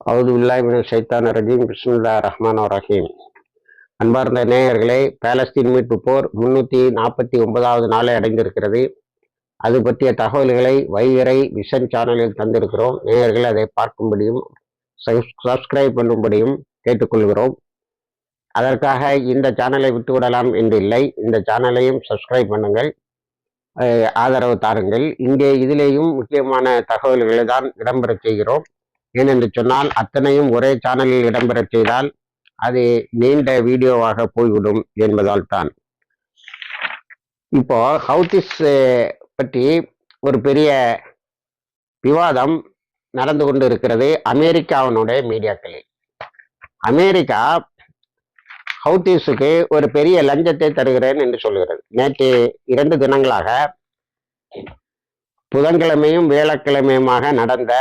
அவுது இல்லாமின சைத்தான ரஜீம் பிஸ்மில்லா ரஹ்மான் ரஹீம் அன்பார்ந்த நேயர்களே பாலஸ்தீன் மீட்பு போர் முன்னூற்றி நாற்பத்தி ஒன்பதாவது நாளை அடைந்திருக்கிறது. அது பற்றிய தகவல்களை வைகரை விஷன் சேனலில் தந்திருக்கிறோம். நேயர்கள் அதை பார்க்கும்படியும் சப்ஸ்கிரைப் பண்ணும்படியும் கேட்டுக்கொள்கிறோம். அதற்காக இந்த சேனலை விட்டுவிடலாம் என்று இல்லை. இந்த சேனலையும் சப்ஸ்கிரைப் பண்ணுங்கள். ஆதரவு தாருங்கள். இங்கே இதிலேயும் முக்கியமான தகவல்களை தான் இடம்பெறச் செய்கிறோம். ஏனென்று சொன்னால் அத்தனையும் ஒரே சேனலில் இடம்பெறச் செய்தால் அது நீண்ட வீடியோவாக போய்விடும் என்பதால் தான் இப்போ ஹவுதிஸ் பற்றி ஒரு பெரிய விவாதம் நடந்து கொண்டு இருக்கிறது அமெரிக்காவினுடைய மீடியாக்களில். அமெரிக்கா ஹவுதிஸுக்கு ஒரு பெரிய லஞ்சத்தை தருகிறேன் என்று சொல்கிறது நேற்று இரண்டு தினங்களாக புதன்கிழமையும் வேளக்கிழமையுமாக நடந்த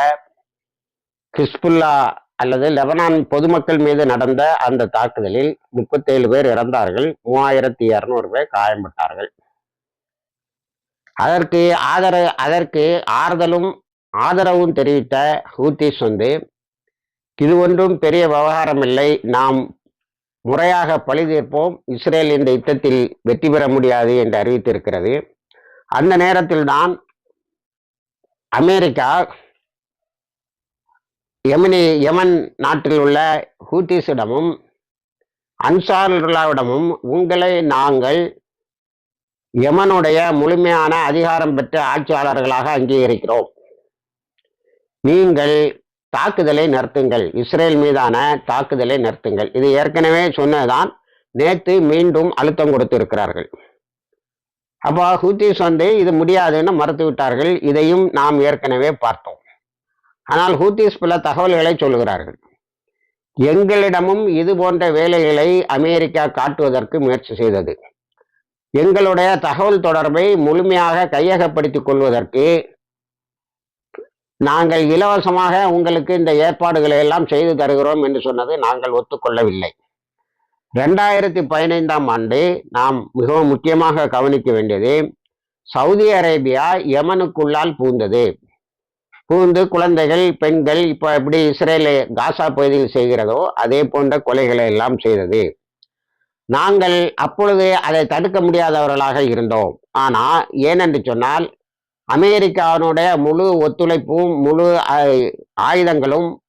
ஹிஸ்புல்லா அல்லது லெபனான் பொதுமக்கள் மீது நடந்த அந்த தாக்குதலில் முப்பத்தேழு பேர் இறந்தார்கள். மூவாயிரத்தி இரநூறு பேர் காயம்பட்டார்கள். அதற்கு ஆதரவு அதற்கு ஆறுதலும் ஆதரவும் தெரிவித்த ஹூத்திஸ் வந்து இது ஒன்றும் பெரிய விவகாரம் இல்லை நாம் முறையாக பழி தீர்ப்போம். இஸ்ரேல் இந்த யுத்தத்தில் வெற்றி பெற முடியாது என்று அறிவித்திருக்கிறது. அந்த நேரத்தில் தான் அமெரிக்கா யமனி யமன் நாட்டில் உள்ள ஹூத்திஸிடமும் அன்சாருல்லாவிடமும் உங்களை நாங்கள் யமனுடைய முழுமையான அதிகாரம் பெற்ற ஆட்சியாளர்களாக அங்கீகரிக்கிறோம். நீங்கள் தாக்குதலை நிறுத்துங்கள். இஸ்ரேல் மீதான தாக்குதலை நிறுத்துங்கள். இது ஏற்கனவே சொன்னதுதான். நேற்று மீண்டும் அழுத்தம் கொடுத்திருக்கிறார்கள். அப்போ ஹூத்திஸ் வந்து இது முடியாதுன்னு மறுத்து விட்டார்கள் இதையும் நாம் ஏற்கனவே பார்த்தோம். ஆனால் ஹூத்திஸ் பல தகவல்களை சொல்லுகிறார்கள். எங்களிடமும் இது போன்ற வேலைகளை அமெரிக்கா காட்டுவதற்கு முயற்சி செய்தது. எங்களுடைய தகவல் தொடர்பை முழுமையாக கையகப்படுத்திக் கொள்வதற்கு நாங்கள் இலவசமாக உங்களுக்கு இந்த ஏற்பாடுகளை எல்லாம் செய்து தருகிறோம் என்று சொன்னது நாங்கள் ஒத்துக்கொள்ளவில்லை. ரெண்டாயிரத்தி பதினைந்தாம் ஆண்டு நாம் மிகவும் முக்கியமாக கவனிக்க வேண்டியது சவுதி அரேபியா யமனுக்குள்ளால் பூந்தது. புகுந்து குழந்தைகள் பெண்கள் இப்போ எப்படி இஸ்ரேல காசா பகுதியில் செய்கிறதோ அதே போன்ற கொலைகளை எல்லாம் செய்தது. நாங்கள் அப்பொழுது அதை தடுக்க முடியாதவர்களாக இருந்தோம். ஆனால் ஏனென்று சொன்னால் அமெரிக்காவினுடைய முழு ஒத்துழைப்பும் முழு ஆ- ஆயுதங்களும்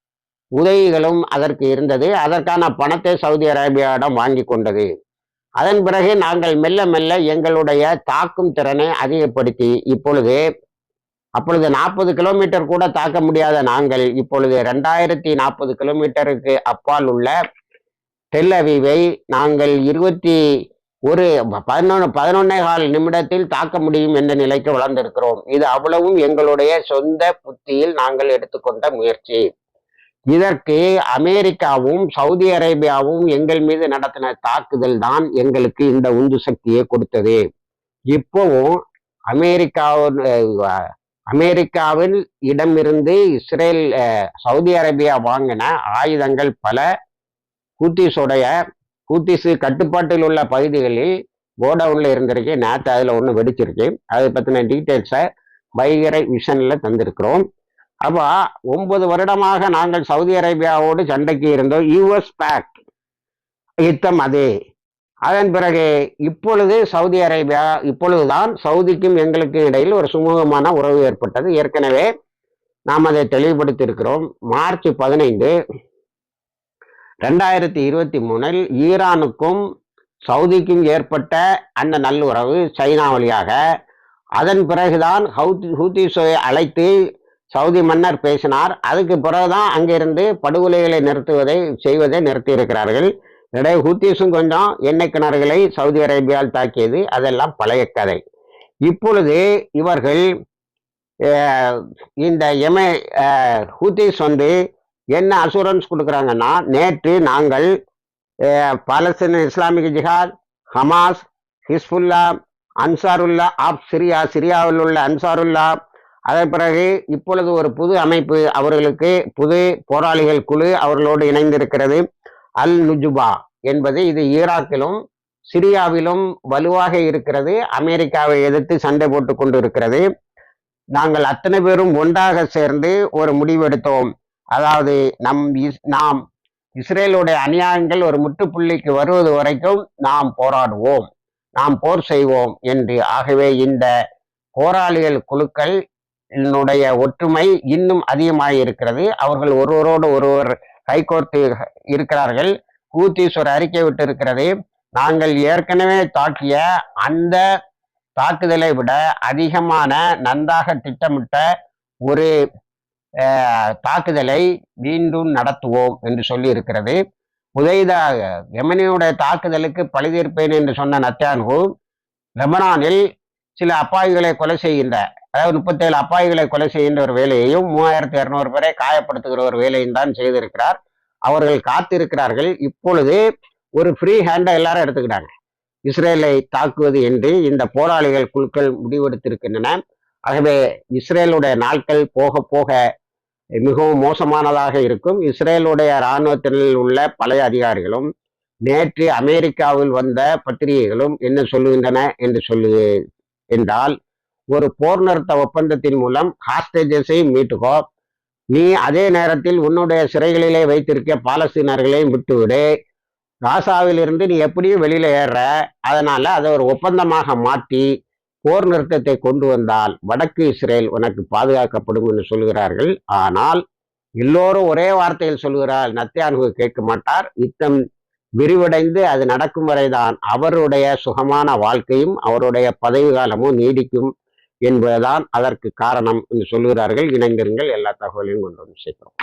உதவிகளும் அதற்கு இருந்தது. அதற்கான பணத்தை சவுதி அரேபியாவிடம் வாங்கி கொண்டது. அதன் பிறகு நாங்கள் மெல்ல மெல்ல எங்களுடைய தாக்கும் திறனை அதிகப்படுத்தி இப்பொழுது அப்பொழுது நாற்பது கிலோமீட்டர் கூட தாக்க முடியாத நாங்கள் இப்பொழுது ரெண்டாயிரத்தி நாற்பது கிலோமீட்டருக்கு அப்பால் உள்ள டெல் அவீவை நாங்கள் இருபத்தி ஒரு பதினொன்று பதினொன்னே கால் நிமிடத்தில் தாக்க முடியும் என்ற நிலைக்கு வளர்ந்திருக்கிறோம். இது அவ்வளவும் எங்களுடைய சொந்த புத்தியில் நாங்கள் எடுத்துக்கொண்ட முயற்சி. இதற்கு அமெரிக்காவும் சவுதி அரேபியாவும் எங்கள் மீது நடத்தின தாக்குதல் தான் எங்களுக்கு இந்த உந்து சக்தியை கொடுத்தது. இப்போவும் அமெரிக்காவின் அமெரிக்காவில் இடமிருந்து இஸ்ரேல் சவுதி அரேபியா வாங்கின ஆயுதங்கள் பல. கூத்திஸுடைய ஹூத்திஸு கட்டுப்பாட்டில் உள்ள பகுதிகளில் கோடவுனில் இருந்திருக்கு. நேற்று அதில் ஒன்று வெடிச்சிருக்கு. அதை பற்றின டீட்டெயில்ஸை வைகரை விஷனில் தந்திருக்கிறோம். அப்போ ஒன்பது வருடமாக நாங்கள் சவுதி அரேபியாவோடு சண்டைக்கு இருந்தோம். யூஎஸ் பேக் யுத்தம் அதே. அதன் பிறகு இப்பொழுது சவுதி அரேபியா இப்பொழுதுதான் சவுதிக்கும் எங்களுக்கும் இடையில் ஒரு சுமூகமான உறவு ஏற்பட்டது. ஏற்கனவே நாம் அதை தெளிவுபடுத்தி இருக்கிறோம் மார்ச் பதினைந்து ரெண்டாயிரத்தி இருபத்தி மூணில் ஈரானுக்கும் சவுதிக்கும் ஏற்பட்ட அந்த நல்லுறவு சைனா வழியாக அதன் பிறகுதான் ஹவுதி ஹூத்திஸை அழைத்து சவுதி மன்னர் பேசினார். அதுக்கு பிறகுதான் அங்கிருந்து படுகொலைகளை நிறுத்துவதை செய்வதை நிறுத்தியிருக்கிறார்கள். இருக்கிறார்கள் ஹூத்திஸும் கொஞ்சம் எண்ணெய் கிணறுகளை சவுதி அரேபியாவில் தாக்கியது. அதெல்லாம் பழைய கதை. இப்பொழுது இவர்கள் இந்த எமே ஹூத்திஸ் வந்து என்ன அசூரன்ஸ் கொடுக்குறாங்கன்னா நேற்று நாங்கள் பாலஸ்தீன Islamic jihad Hamas Hezbollah Ansarullah of Syria சிரியாவில் உள்ள அன்சாருல்லா அதன் பிறகு இப்பொழுது ஒரு புது அமைப்பு அவர்களுக்கு புது போராளிகள் குழு அவர்களோடு இணைந்திருக்கிறது. அல் நுஜுபா என்பது இது ஈராக்கிலும் சிரியாவிலும் வலுவாக இருக்கிறது. அமெரிக்காவை எதிர்த்து சண்டை போட்டு கொண்டு இருக்கிறது நாங்கள் அத்தனை பேரும் ஒன்றாக சேர்ந்து ஒரு முடிவெடுத்தோம் அதாவது நம் இஸ்- நாம் இஸ்ரேலுடைய அநியாயங்கள் ஒரு முற்றுப்புள்ளிக்கு வருவது வரைக்கும் நாம் போராடுவோம். நாம் போர் செய்வோம் என்று. ஆகவே இந்த போராளிகள் குழுக்கள் என்னுடைய ஒற்றுமை இன்னும் அதிகமாக இருக்கிறது அவர்கள் ஒருவரோடு ஒருவர் ஹைகோர்ட்டு இருக்கிறார்கள். கூத்தீஸ் ஒரு அறிக்கை விட்டு இருக்கிறது நாங்கள் ஏற்கனவே தாக்கிய அந்த தாக்குதலை விட அதிகமான நன்றாக திட்டமிட்ட ஒரு தாக்குதலை மீண்டும் நடத்துவோம் என்று சொல்லி இருக்கிறது புதைதாக யமனியுடைய தாக்குதலுக்கு பழிதீர்ப்பேன் என்று சொன்ன நத்தியான்கு லெபனானில் சில அப்பாவிகளை கொலை செய்கின்ற அதாவது முப்பத்தேழு அப்பாவிகளை கொலை செய்கின்ற ஒரு வேலையையும் மூவாயிரத்தி இரநூறு பேரை காயப்படுத்துகிற ஒரு வேலையும் தான் செய்திருக்கிறார். அவர்கள் காத்திருக்கிறார்கள். இப்பொழுது ஒரு ஃப்ரீ ஹேண்டை எல்லாரும் எடுத்துக்கிட்டாங்க. இஸ்ரேலை தாக்குவது என்று இந்த போராளிகள் குழுக்கள் முடிவெடுத்திருக்கின்றன. ஆகவே இஸ்ரேலுடைய நாட்கள் போக போக மிகவும் மோசமானதாக இருக்கும். இஸ்ரேலுடைய இராணுவத்தினில் உள்ள பழைய அதிகாரிகளும் நேற்று அமெரிக்காவில் வந்த பத்திரிகைகளும் என்ன சொல்லுகின்றன என்று சொல்லு என்றால் ஒரு போர் நிறுத்த ஒப்பந்தத்தின் மூலம் ஹாஸ்டேஜஸை மீட்டுக்கோ. நீ அதே நேரத்தில் உன்னுடைய சிறைகளிலே வைத்திருக்க பாலஸ்தீனர்களையும் விட்டுவிடு. காசாவிலிருந்து நீ எப்படியும் வெளியில ஏறுற அதனால அதை ஒரு ஒப்பந்தமாக மாற்றி போர் நிறுத்தத்தை கொண்டு வந்தால் வடக்கு இஸ்ரேல் உனக்கு பாதுகாக்கப்படும் என்று சொல்கிறார்கள். ஆனால் எல்லோரும் ஒரே வார்த்தையில் சொல்கிறார். நத்தியான்கு கேட்க மாட்டார். யுத்தம் விரிவடைந்து அது நடக்கும் வரைதான் அவருடைய சுகமான வாழ்க்கையும் அவருடைய பதவி காலமும் நீடிக்கும் என்பதுதான் அதற்கு காரணம் என்று சொல்கிறார்கள் இணைந்திருங்கள். எல்லா தகவலையும் கொண்டு வந்து சேர்க்கிறோம்.